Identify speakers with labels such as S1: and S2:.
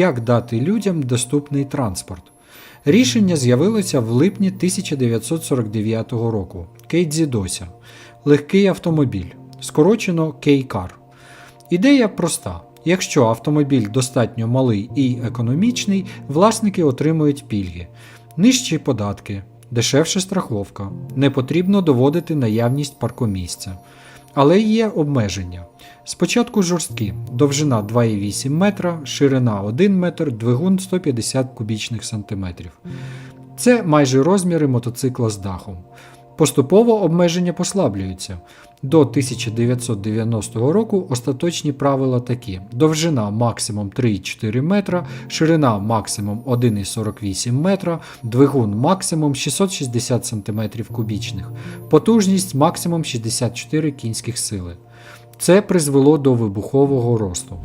S1: Як дати людям доступний транспорт? Рішення з'явилося в липні 1949 року. Кейдзі Дося. Легкий автомобіль. Скорочено Кейкар. Ідея проста. Якщо автомобіль достатньо малий і економічний, власники отримують пільги, нижчі податки, дешевша страховка, не потрібно доводити наявність паркомісця. Але є обмеження. Спочатку жорсткі, довжина 2,8 метра, ширина 1 метр, двигун 150 кубічних сантиметрів. Це майже розміри мотоцикла з дахом. Поступово обмеження послаблюються. До 1990 року остаточні правила такі: довжина максимум 3,4 метра, ширина максимум 1,48 метра, двигун максимум 660 см кубічних, потужність максимум 64 кінських сили. Це призвело до вибухового росту.